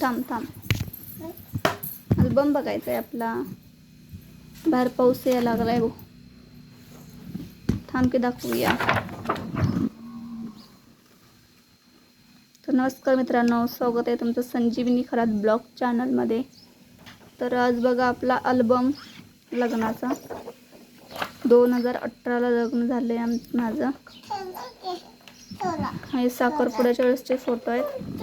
थांब थांब. अल्बम बघायचा आहे आपला. बाहेर पाऊस यायला लागलाय गो थांब की दाखवूया. तर नमस्कार मित्रांनो स्वागत आहे तुमचं संजीवनी खरात ब्लॉग चॅनलमध्ये तर आज बघा आपला अल्बम लग्नाचा. दोन हजार अठराला लग्न झालं आहे माझं. हे साखरपुड्याच्या वेळेसचे फोटो आहेत.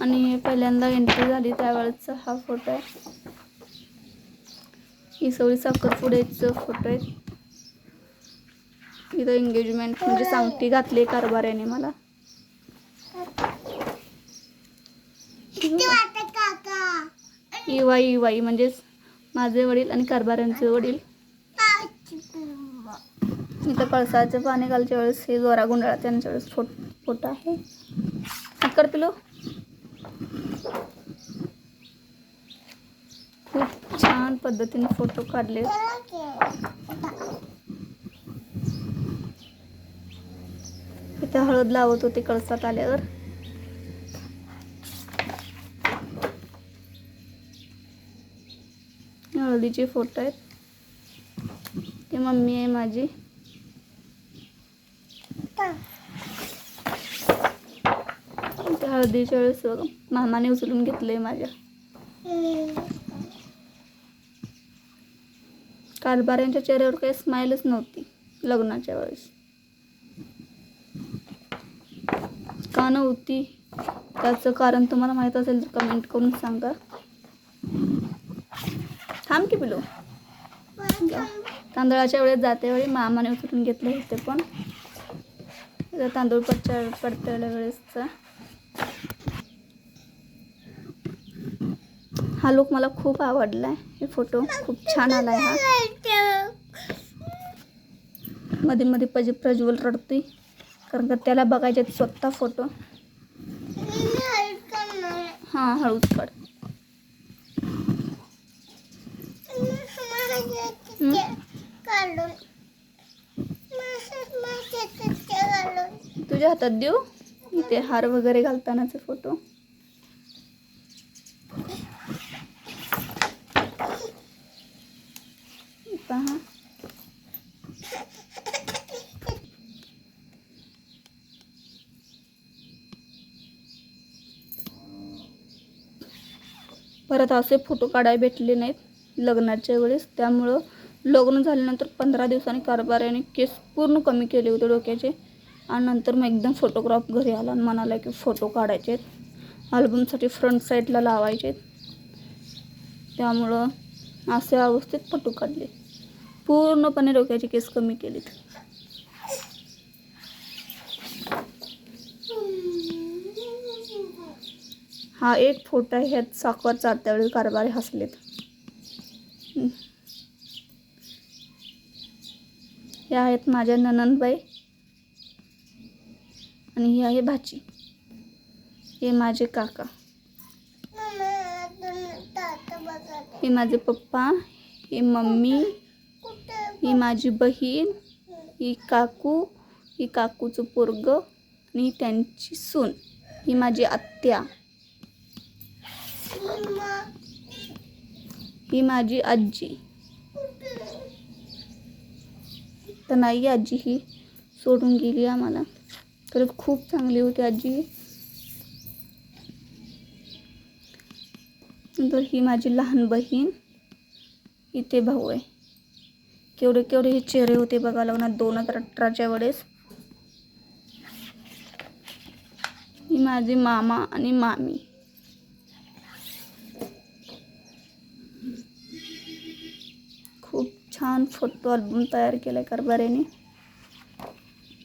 आणि पहिल्यांदा एंट्री झाली त्यावेळेसचा हा फोटो आहे. ही सगळी साखरपुड्याचं फोटो आहेत. इथं एंगेजमेंट म्हणजे सांगटी घातली कारभार्याने मला. इवाई इवाई. म्हणजेच माझे वडील आणि कारभाऱ्यांचे वडील. इथं कळसाचं पाणी घालच्या वेळेस हे जोरा गुंडाळा त्यांच्या वेळेस फोट फोटो आहे. कर पिलो. खूप छान पद्धतीने फोटो काढले इथे हळद लावत होते कळसात आल्यावर. हळदीचे फोटो आहेत. ते मम्मी आहे माझी. त्या हळदीच्या वेळेस बघा मामाने उचलून घेतलंय माझ्या. कारभाऱ्यांच्या चेहऱ्यावर काही स्माईलच नव्हती लग्नाच्या वेळेस. का नव्हती? त्याचं कारण तुम्हाला माहीत असेल तर कमेंट करून सांगा. थांब की पिलो. तांदळाच्या वेळेस जाते वेळी मामाने उचलून घेतले होते पण. तांदूळ पडच्या पडत्याच्या वेळेसचा. हा लुक मला खूप आवडला आहे हे फोटो खूप छान आला आहे हा. मध्ये मध्ये पज प्रज्वल रडतोय कारण का त्याला बघायचे स्वतः फोटो हां हळूच काढ. हातात देऊ. इथे हार वगैरे घालतानाचे फोटो पहा. परत असे फोटो काढायला भेटले नाहीत लग्नाच्या वेळेस. त्यामुळं लग्न झाल्यानंतर पंधरा दिवसांनी कारभाराने केस पूर्ण कमी केले होते डोक्याचे. आणि नंतर मग एकदम फोटोग्राफ घरी आला आणि म्हणाला की फोटो काढायचे आहेत. अल्बमसाठी फ्रंट साईडला लावायचे आहेत. त्यामुळं असे अवस्थेत फोटो काढले. पूर्णपणे डोक्याचे केस कमी केलेत. हा एक फोटो आहे ह्यात साखर चालत्या वेळी कारभारी हसलेत. या आहेत माझ्या ननंदबाई. आणि ही आहे भाची. हे माझे काका. हे माझे पप्पा. हे मम्मी. ही माझी बहीण. ही काकू. ही काकूचं पोरग. आणि त्यांची सून. ही माझी आत्या. ही माझी आजी. तर नाही आजी ही सोडून गेली आम्हाला. तर खूप चांगली होती आजी. नंतर ही माझी लहान बहीण. इथे भाऊ आहे. केवढे केवढे हे चेहरे होते बघा लग्नात दोन हजार अठराच्या वेळेस. ही माझी मामा आणि मामी. खूप छान फोटो अल्बम तयार केला आहे कारभाऱ्याने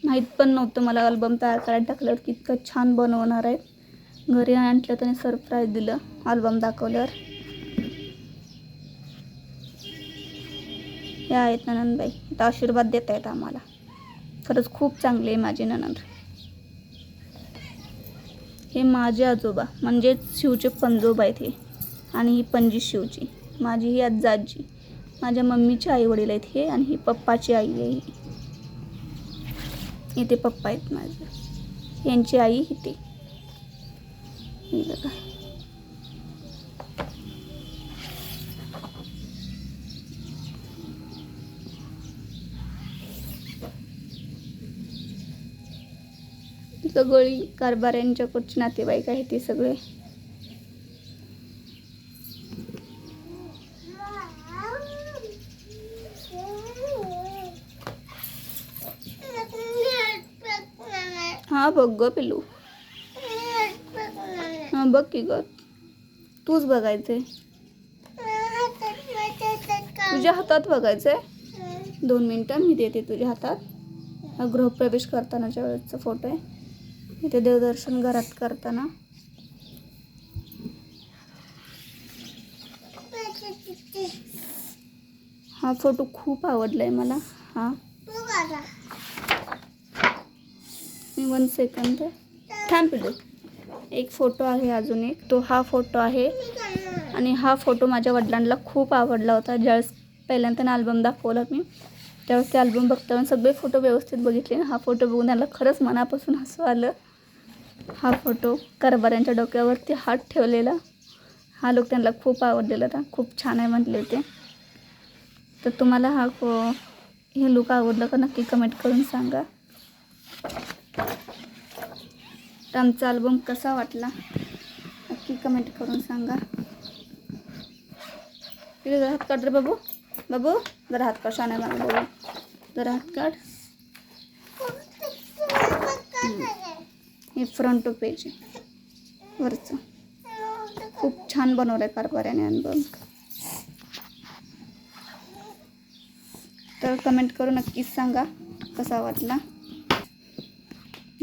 माहीत पण नव्हतं मला अल्बम तयार करायला टाकल्यावर की इतकं छान बनवणार आहे. घरी आणलं त्याने सरप्राईज दिलं अल्बम दाखवल्यावर. हे आहेत ननंदबाई. तर आशीर्वाद देत आहेत आम्हाला. खरंच खूप चांगले आहे माझे ननंद. हे माझे आजोबा म्हणजेच शिवचे पंजोबा आहेत हे. आणि ही पणजी शिवची माझी ही आजाजी माझ्या मम्मीची आई वडील आहेत हे आणि ही पप्पाची आई आहे ही. इथे पप्पा आहेत माझे. यांची आई इथे. बघा. गगोळी कारभार यांच्याकडचे नातेवाईक आहे ते सगळे. हां बघ ग पिलू हां बघ की ग. तूच बघायचंय. तुझ्या हातात बघायचंय? दोन मिनटं मी देते तुझ्या हातात. हा गृहप्रवेश करतानाच्या वेळेसचा फोटो आहे. इथे देवदर्शन घरात करताना. हा फोटो खूप आवडलाय मला. हा. मी वन सेकंद थांब एक फोटो आहे अजून एक. तो हा फोटो आहे. आणि हा फोटो माझ्या वडिलांना खूप आवडला होता. ज्यावेळेस पहिल्यांदा त्यांना अल्बम दाखवला मी त्यावेळेस ते अल्बम बघता सगळे फोटो व्यवस्थित बघितले. हा फोटो बघून त्यांना खरंच मनापासून हसू आलं. हा फोटो कारभाऱ्यांच्या डोक्यावरती हात ठेवलेला. हा लोक त्यांना खूप आवडलेला होता. खूप छान आहे म्हटले ते. तर तुम्हाला हा फो हे लुक आवडलं का नक्की कमेंट करून सांगा. तर आमचा अल्बम कसा वाटला? नक्की कमेंट करून सांगा. तिथे जरा हात काढ रे बाबू. बाबू जरा हात काढ शान मला बाबू जरा हात काढ. हे फ्रंट पेज आहे. वरचं. खूप छान बनवलं आहे कारभाऱ्याने अल्बम तर कमेंट करून नक्कीच सांगा कसा वाटला.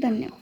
धन्यवाद.